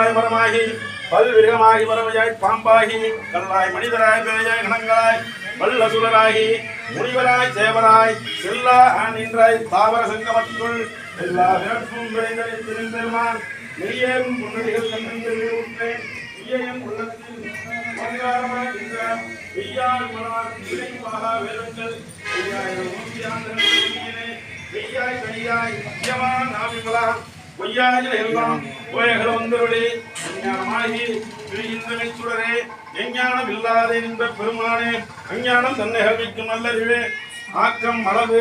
புல்லாய் மரமாகி பல்விருகமாகி பறவையாய் பாம்பாகி கடலாய் மனிதராய் பேயாய் கணங்களாய் வல்லசுரராகி முனிவராய் சேவராய் செல்லா நின்றாய் தாவர சங்கமத்துள் எல்லா பிறப்பும் விளைந்தளித்து திருந்தெருமான் நெய்யேறும் முன்னடிகள் கண்டேன். நெய்யேயும் உள்ளத்தில் பங்காரமாய் நின்ற பெய்யார் மலர் விளைவாக வேதங்கள் பெய்யாயிரம் நூற்றி ஆண்டு மெய்யாய் கையாய் முக்கியமான நாவிகளா பொய்யாகில எல்லாம் போயகள் வந்தவளே அஞ்ஞானமாகி பிரிகின்றமை சுடரே எஞ்ஞானம் இல்லாதே நின்ற பெருமானே அஞ்ஞானம் தன்னை கல்விக்கும் நல்லறிவே. ஆக்கம் அளவு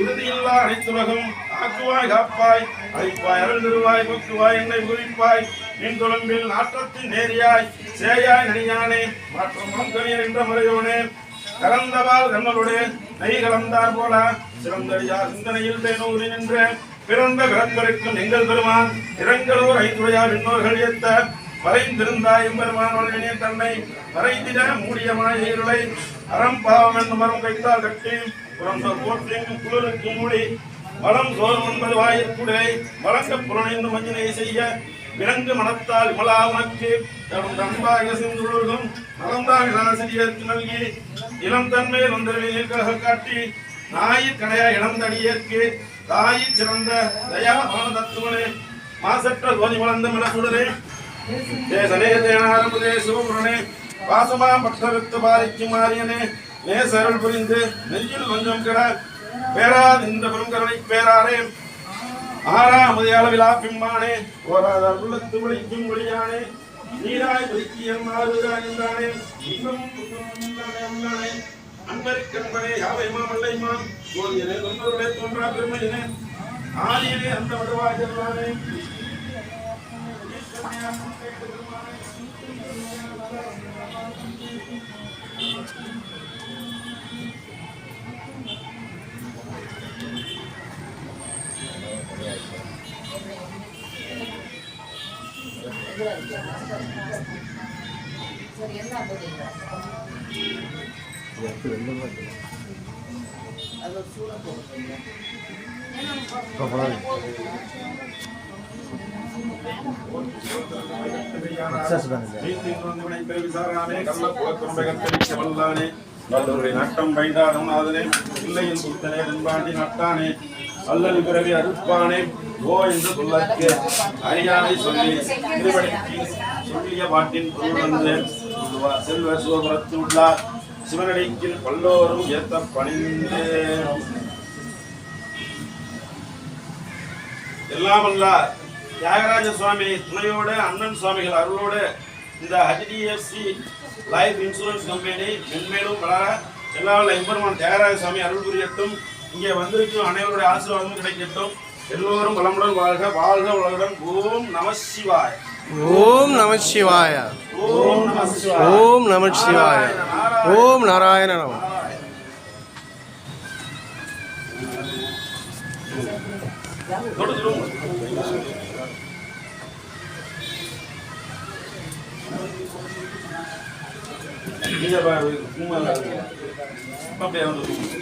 இறுதியில்லா அனைத்துலகம். ஆக்குவாய் காப்பாய் அழிப்பாய் அருள் தருவாய் போக்குவாய் என்னை குறிப்பாய் என் தொழம்பில் நாற்றத்தின் நேரியாய் சேயாய் நனியானே மாற்றம் மங்கனியர் என்ற முறையோனே கலந்தவால் நம்மளுடைய நெய் கலந்தார் போல சிறந்தடியார் சிந்தனையில் தேனூரி நின்ற பிறந்த விளம்பருக்கும் எங்கள் பெருமான் இரங்கலூர் ஐந்துடையார் இன்னோர்கள் ஏத்த மறைந்திருந்தாய் எம்பெருமான் வல்வினே தன்னை மறைந்திட மூடிய மாயிருளை அறம் பாவம் என்னும் மரம் கைத்தால் கட்டி புறந்தோர் போற்றியும் குளிருக்கு மூடி மலம் சோறும் ஒன்பது வாயிற்குடை வழங்க புலனைந்து மஞ்சினை செய்ய விலங்கு மனத்தால் விமலா உனக்கு தரும் தன்பாக சென்றுள்ளதும் ஆசிரியருக்கு நல்கி இளம் தன்மை வந்தவெளியில் காட்டி நாயிற் கடையா இளந்தடியேற்கு தாயிற் சிறந்த தயா தத்துவனே மாசற்ற கோதி வளர்ந்த மிளகுடரே தேசனே தேனாரம்புதே சிவபுரனே பாசமா பற்றவித்து பாரிக்கு மாறியனே. நேசருள் புரிந்து நெஞ்சில் கொஞ்சம் கிட பேராது இந்த பெருங்கருணை பேராரே. ஆறாம் அளவிலா பிம்மானே ஓராத உள்ளத்து விழிக்கும் ஒளியானே. நீராய் ஒதுக்கியம் மாறுகிறானே இன்னும் உள்ளானே. அன்பருக்கன்பனே யாவைமா மல்லைமா ஜோதியனே தொண்டருடைய தோன்றா பெருமையினே ஆதியனே அந்த வடுவாய் சரி என்ன பண்ணுறீங்க நட்டம் பைண்டாடும் ஆதனே இல்லையின் புத்தனே நண்பாண்டி நட்டானே அல்லல் பிறவி அறுப்பானே ஓ என்று சொல்லற்கு அறியாமை சொல்லி திருவடிக்கு சொல்லிய பாட்டின் பொருள் வந்து செல்வ சிவபுரத்து உள்ளார் சிவனடிக்கில் பல்லோரும் ஏத்த பணிந்து. எல்லாம் அல்ல தியாகராஜ சுவாமி துணையோடு அண்ணன் சுவாமிகள் அருளோடு இந்த ஹெச்டிஎஃப்சி லைஃப் இன்சூரன்ஸ் கம்பெனி மென்மேலும் வளர எல்லா எம்பெருமான் தியாகராஜ சுவாமி அருள் புரியட்டும். இங்கே வந்திருக்கும் அனைவருடைய ஆசீர்வாதமும் கிடைக்கட்டும். எல்லோரும் வளமுடன் வாழ்க வாழ்க உலகுடன். ஓம் நம சிவாய். ஓம் நம சிவாய. ஓம் நம சிவாய். ஓம் நம சிவாய. ஓம் நாராயண நம நீங்க பாரு, சும்மா இல்ல. அப்படியே வந்து